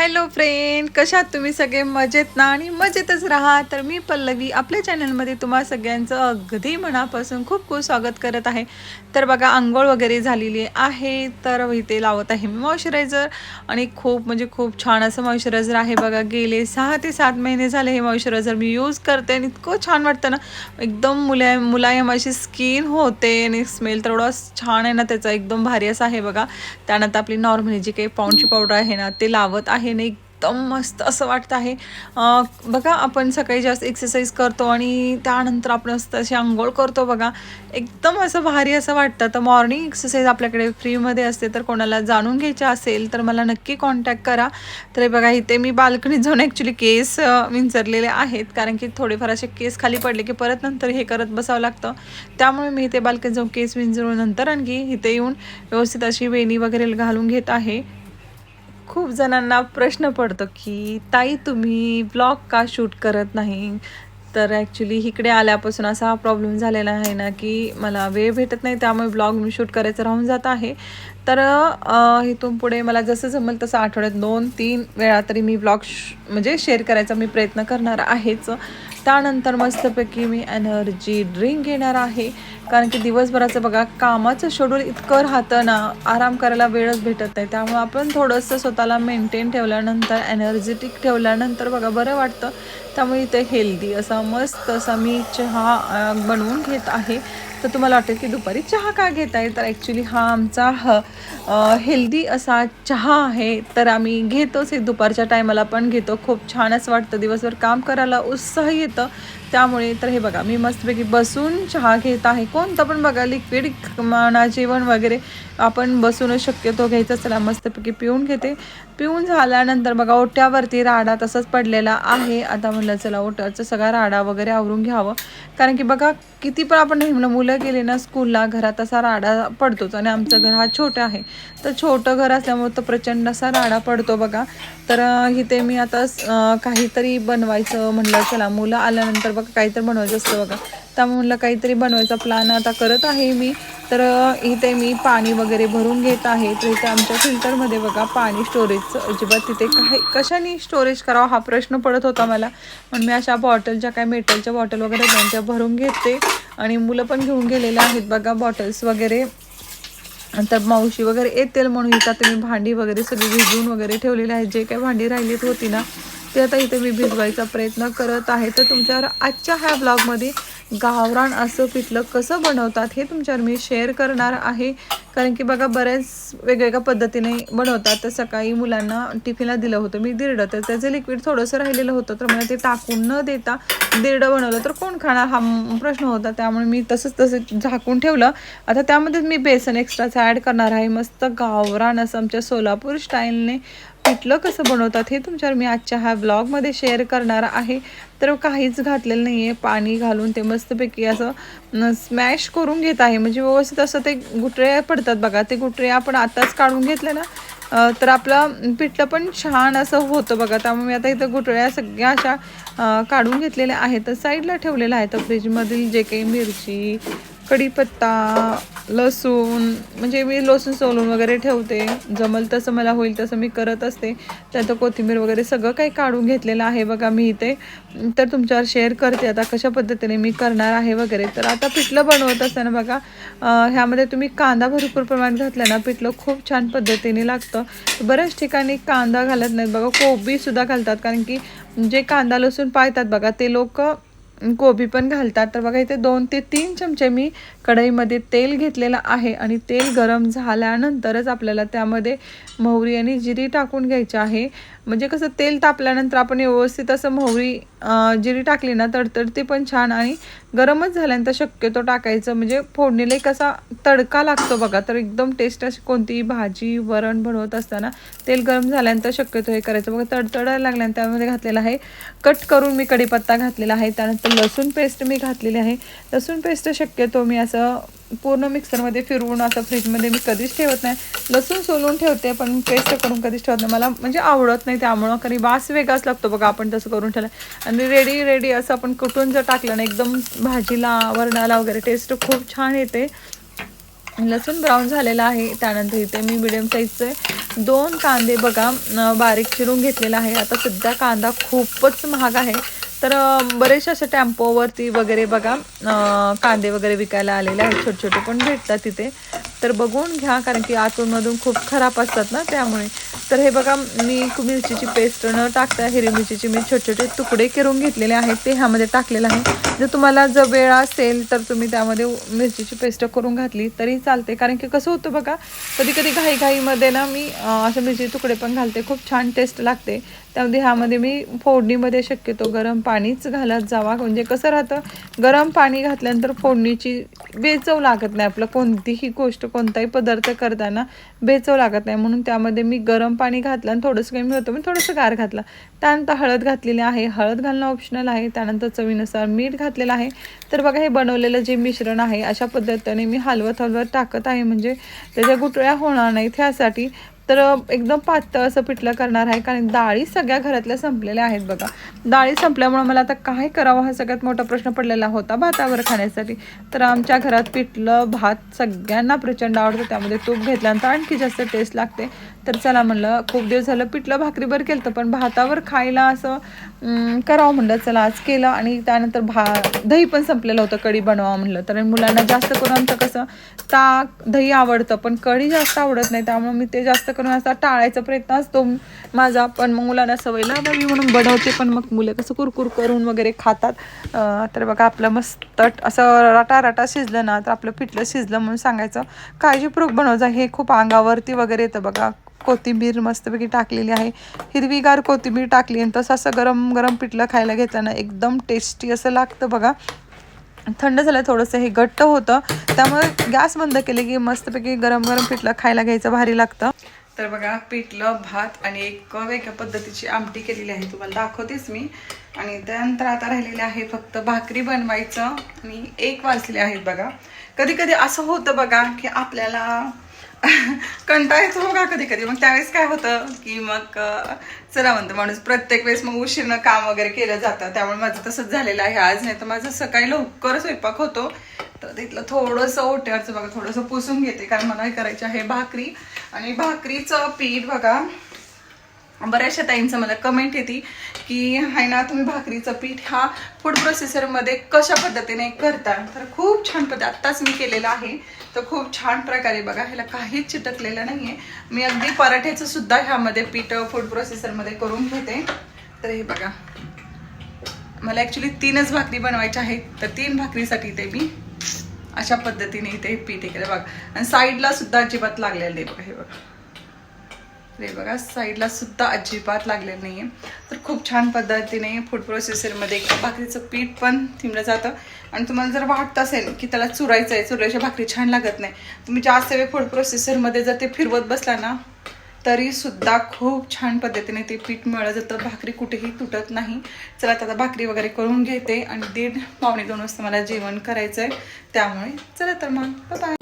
Hello friend कशात तुम्ही सगळे? मजेत ना? आणि मजेतच राहा. तर मी पल्लवी. आपल्या चॅनलमध्ये तुम्हा सगळ्यांचं अगदी मनापासून खूप खूप स्वागत करत आहे. तर बघा आंघोळ वगैरे झालेली आहे. तर इथे लावत आहे मी मॉइश्चरायझर आणि खूप म्हणजे खूप छान असं मॉइश्चरायझर आहे बघा. गेले सहा ते सात महिने झाले हे मॉइश्चरायझर मी यूज करते आणि इतकं छान वाटतं ना. एकदम मुलायम मुलायम अशी स्किन होते आणि स्मेल तेवढा छान आहे ना त्याचा. एकदम भारी असा आहे बघा. त्यानंतर आपली नॉर्मली जी काही पाऊंडची पावडर आहे ना ते लावत आहे. ना एकदम मस्त असं वाटतं आहे. बघा आपण सकाळी जास्त एक्सरसाइज करतो आणि त्यानंतर आपण मस्त अशी आंघोळ करतो बघा. एकदम असं भारी असं वाटतं. तर मॉर्निंग एक्सरसाइज आपल्याकडे फ्रीमध्ये असते तर कोणाला जाणून घ्यायचं असेल तर मला नक्की कॉन्टॅक्ट करा. तर बघा इथे मी बाल्कनीत जाऊन ॲक्च्युली केस विंचरलेले आहेत. कारण की थोडेफार असे केस खाली पडले की परत नंतर हे करत बसावं लागतं. त्यामुळे मी इथे बाल्कनीत जाऊन केस विंचरून नंतर आणखी इथे येऊन व्यवस्थित अशी वेणी वगैरे घालून घेत आहे. खूप जणांना प्रश्न पडतो की ताई तुम्ही ब्लॉग का शूट करत नाही? तर ॲक्च्युली इकडे आल्यापासून असा हा प्रॉब्लेम झालेला आहे ना की मला वेळ भेटत नाही त्यामुळे ब्लॉग मी शूट करायचं राहून जात आहे. तर इथून पुढे मला जसं जमेल तसं आठवड्यात दोन तीन वेळा तरी मी ब्लॉग म्हणजे शेअर करायचा मी प्रयत्न करणार आहेच. त्यानंतर मस्तपैकी मी एनर्जी ड्रिंक घेणार आहे. कारण की दिवसभराचं बघा कामाचं शेड्यूल इतकं राहतं ना आराम करायला वेळच भेटत नाही. त्यामुळे आपण थोडंसं स्वतःला मेंटेन ठेवल्यानंतर एनर्जेटिक ठेवल्यानंतर बघा बरं वाटतं. त्यामुळे इथे हेल्दी असा मस्त असा मी चहा बनवून घेत आहे. तर तुम्हाला वाटेल की दुपारी चहा का घेत आहे तर ॲक्च्युली हा आमचा ह हेल्दी असा चहा आहे. तर आम्ही घेतोच हे दुपारच्या टायमाला पण घेतो. खूप छान असं वाटतं. दिवसभर काम करायला उत्साह येतं. त्यामुळे तर हे बघा मी मस्तपैकी बसून चहा घेत आहे. कोणतं पण बघा लिक्विड म्हणा जेवण वगैरे आपण बसूनच शक्यतो घ्यायचं चला मस्तपैकी पिऊन घेते. पिऊन झाल्यानंतर बघा ओट्यावरती राडा तसंच पडलेला आहे. आता म्हणलं चला ओट्याचं सगळा राडा वगैरे आवरून घ्यावं. कारण की बघा किती पण आपण मुलं मुलं गेले ना स्कूलला घरात असा राडा पडतोच आणि आमचं घर हा छोटं आहे. तर छोटं घर असल्यामुळे तो प्रचंड असा राडा पडतो बघा. तर इथे मी आता काहीतरी बनवायचं म्हणलं. चला मुलं आल्यानंतर बघा काहीतरी बनवायचं असतं बघा. त्यामुळे म्हणलं काहीतरी बनवायचा प्लॅन आता करत आहे मी. तर इथे मी पाणी वगैरे भरून घेत आहे. तर इथे आमच्या फिल्टरमध्ये बघा पाणी स्टोरेजचं अजिबात तिथे काय कशाने स्टोरेज करावा हा प्रश्न पडत होता मला. म्हणून मी अशा बॉटलच्या काय मेटलच्या बॉटल वगैरे त्यांच्या भरून घेते. आणि मुलं पण घेऊन गेलेले आहेत बघा बॉटल्स वगैरे. तर मावशी वगैरे येतील म्हणून इथं आता मी भांडी वगैरे सगळी भिजवून वगैरे ठेवलेली आहेत. जे काही भांडी राहिलीत होती ना ते आता इथे मी भिजवायचा प्रयत्न करत आहे. तर तुमच्यावर आजच्या ह्या ब्लॉगमध्ये गावरान असं पिठलं कसं बनवतात हे तुमच्यावर मी शेअर करणार आहे. कारण की बघा बऱ्याच वेगवेगळ्या पद्धतीने बनवतात. तर सकाळी मुलांना टिफिनला दिलं होतं मी दीर्ड. तर त्याचं लिक्विड थोडंसं राहिलेलं होतं. तर मला ते टाकून न देता दीर्ड बनवलं. तर कोण खाणार? हा प्रश्न होता. त्यामुळे मी तसंच तसं झाकून ठेवलं. आता त्यामध्येच मी बेसन एक्स्ट्राचं ॲड करणार आहे. मस्त गावरान असं आमच्या सोलापूर स्टाईलने पिठलं कसं बनवतात हे तुमच्यावर मी आजच्या ह्या ब्लॉगमध्ये शेअर करणार आहे. तर काहीच घातलेलं नाही आहे पाणी घालून ते मस्तपैकी असं स्मॅश करून घेत आहे. म्हणजे व्यवस्थित असं ते गुटळे पडतात बघा. ते गुटळे आपण आताच काढून घेतले ना तर आपलं पिठलं पण छान असं होतं बघा. त्यामुळे मी आता इथं गुटळ्या सगळ्या अशा काढून घेतलेल्या आहेत. तर साईडला ठेवलेल्या आहेत. फ्रीजमधील जे काही मिरची कढीपत्ता लसूण म्हणजे मी लसूण सोलून वगैरे ठेवते. जमल तसं मला होईल तसं मी करत असते. त्यात कोथिंबीर वगैरे सगळं काही काढून घेतलेलं आहे बघा मी इथे. तर तुमच्यावर शेअर करते आता कशा पद्धतीने मी करणार आहे वगैरे. तर आता पिठलं बनवत असताना बघा ह्यामध्ये तुम्ही कांदा भरपूर प्रमाणात घातला ना पिठलं खूप छान पद्धतीने लागतं. बऱ्याच ठिकाणी कांदा घालत नाहीत बघा कोबीसुद्धा घालतात. कारण की जे कांदा लसूण पाळतात बघा ते लोक गोबी पण घालतात. तर बघा इथे दोन ते तीन चमचे मी कढईमध्ये तेल घेतलेलं आहे आणि तेल गरम झाल्यानंतरच आपल्याला त्यामध्ये मोहरी आणि जिरी टाकून घ्यायची आहे. म्हणजे कसं तेल तापल्यानंतर आपण व्यवस्थित असं मोहरी जिरी टाकली ना तडतडती पण छान आणि गरमच झाल्यानंतर शक्यतो टाकायचं. म्हणजे फोडणीला एक असा तडका लागतो बघा तर एकदम टेस्ट अशी कोणतीही भाजी वरण बनवत असताना तेल गरम झाल्यानंतर शक्यतो हे करायचं. बघा तडतडायला लागल्यानंतर त्यामध्ये घातलेलं आहे कट करून मी कढीपत्ता घातलेला आहे. त्यानंतर लसूण पेस्ट मी घातलेली आहे. लसूण पेस्ट शक्यतो मी असं पूर्ण मिक्सरमध्ये फिरवून असं फ्रीजमध्ये मी कधीच ठेवत नाही. लसूण सोलून ठेवते पण पेस्ट करून कधीच ठेवत नाही. मला म्हणजे आवडत नाही त्यामुळं कधी वास वेगळाच लागतो बघा आपण तसं करून ठेवलं. आणि रेडी रेडी असं आपण कुठून जर टाकलं ना एकदम भाजीला वरणाला वगैरे टेस्ट खूप छान येते. लसूण ब्राऊन झालेला आहे त्यानंतर इथे मी मिडियम साईजचे दोन कांदे बघा बारीक चिरून घेतलेला आहे. आता सध्या कांदा खूपच महाग आहे. तर बरेचशा बरेचसे टॅम्पोवरती टेम्पोवरती वगैरे बघा कांदे वगैरे विकायला आलेले आहेत छोटे छोटे पण भेटतात तिथे. तर बघून घ्या कारण की आतूनमधून खूप खराब असतात ना त्यामुळे. तर हे बघा मी मिरचीची पेस्ट न टाकता हिरवी मिरचीचे मी छोटे छोटे तुकडे करून घेतलेले आहेत. ते ह्यामध्ये टाकलेलं आहे. जर तुम्हाला जर वेळ असेल तर तुम्ही त्यामध्ये मिरचीची पेस्ट करून घातली तरी चालते. कारण की कसं होतं बघा कधी कधी घाईघाईमध्ये ना मी अशा मिरची तुकडे पण घालते. खूप छान टेस्ट लागते. त्यामध्ये ह्यामध्ये मी फोडणीमध्ये शक्यतो गरम पाणीच घालत जावा. म्हणजे कसं राहतं गरम पाणी घातल्यानंतर फोडणीची बेचव लागत नाही. आपलं कोणतीही गोष्ट कोणताही पदार्थ करताना बेचव लागत नाही. म्हणून त्यामध्ये मी गरम पाणी घातलं आणि थोडंसं कमी होतं मी थोडंसं गार घातला. त्यानंतर हळद घातलेली आहे. हळद घालणं ऑप्शनल आहे. त्यानंतर चवीनुसार मीठ घातलेलं आहे. तर बघा हे बनवलेलं जे मिश्रण आहे अशा पद्धतीने मी हलवत हलवत टाकत आहे. म्हणजे त्याच्या गुटळ्या होणार नाहीत ह्यासाठी. तर एकदम पातळ असं पिठलं करणार आहे कारण डाळी सगळ्या घरातल्या संपलेल्या आहेत बघा. डाळी संपल्यामुळे मला आता काय करावं हा सगळ्यात मोठा प्रश्न पडलेला होता भातावर खाण्यासाठी. तर आमच्या घरात पिठलं भात सगळ्यांना प्रचंड आवडतं त्यामध्ये तूप घेतल्यानंतर आणखी जास्त टेस्ट लागते. तर चला म्हणलं खूप दिवस झालं पिठलं भाकरीवर केलं तर पण भातावर खायला असं करावं म्हणलं चला आज केलं. आणि त्यानंतर भा दही पण संपलेलं होतं कढी बनवावं म्हणलं. तर मुलांना जास्त करून आमचं कसं ताक दही आवडतं पण कढी जास्त आवडत नाही त्यामुळे मी ते जास्त करून असा टाळायचा प्रयत्न असतो. माझा पण मग मुलांना सवय लागावी म्हणून बनवते पण मग मुलं कसं कुरकुर करून वगैरे खातात. तर बघा आपलं मस्त असं रटा रटा शिजलं ना तर आपलं पिठलं शिजलं म्हणून सांगायचं काळजीपूर्वक बनवायचं हे खूप अंगावरती वगैरे येतं बघा. कोथिंबीर मस्तपैकी टाकलेली आहे. हिरवीगार कोथिंबीर टाकली आणि तसं असं गरम गरम पिठलं खायला घेताना एकदम टेस्टी असं लागतं बघा. थंड झालं थोडंसं हे घट्ट होतं. त्यामुळे गॅस बंद केले की मस्तपैकी गरम गरम पिठलं खायला घ्यायचं भारी लागतं. तर बघा पिठलं भात आणि एक वेगळ्या पद्धतीची आमटी केलेली आहे. तुम्हाला दाखवतेच मी. आणि त्यानंतर आता राहिलेले आहे फक्त भाकरी बनवायचं. आणि एक वाजले आहेत बघा. कधी कधी असं होतं बघा की आपल्याला कंटाळा येतो बघा कधी कधी मग त्यावेळेस काय होतं की मग चला म्हणतो माणूस प्रत्येक वेळेस मग उशीरनं काम वगैरे केलं जातं. त्यामुळे माझं तसंच झालेलं आहे. आज नाही तर माझं सकाळी लवकर स्वयंपाक होतो. तर तिथलं थोडंसं ओट्यावरचं बघा थोडंसं पुसून घेते कारण मला हे करायचं आहे भाकरी. आणि भाकरीचं पीठ बघा बऱ्याचशा ताईंचं मला कमेंट येते की आहे ना तुम्ही भाकरीचं पीठ हा फूड प्रोसेसरमध्ये कशा पद्धतीने करता? तर खूप छान पद्धत आत्ताच मी केलेलं आहे. तर खूप छान प्रकारे बघा ह्याला काहीच चिटकलेलं नाही आहे मी अगदी पराठ्याचं सुद्धा ह्यामध्ये पीठ फूड प्रोसेसरमध्ये करून घेते. तर हे बघा मला ॲक्च्युली तीनच भाकरी बनवायच्या आहेत. तर तीन भाकरीसाठी ते मी अशा पद्धतीने इथे पीठ हे केलं बघा. आणि साईडला सुद्धा अजिबात लागलेलं नाही बघा हे बघा. रे हे बघा साईडला सुद्धा अजिबात लागलेलं नाहीये. तर खूप छान पद्धतीने फूड प्रोसेसरमध्ये भाकरीचं पीठ पण थिंबलं जातं. आणि तुम्हाला जर वाटत असेल की त्याला चुरायचं आहे चुरायची भाकरी छान लागत नाही तुम्ही जास्त वेळ फूड प्रोसेसरमध्ये जर ते फिरवत बसला ना तरी सुद्धा खूप छान पद्धतीने ते पीठ मिळलं जातं. भाकरी कुठेही तुटत नाही. चला आता भाकरी वगैरे करून घेते आणि दीड पावणे दोन वाजता मला जेवण करायचं आहे त्यामुळे चला तर मग. बाय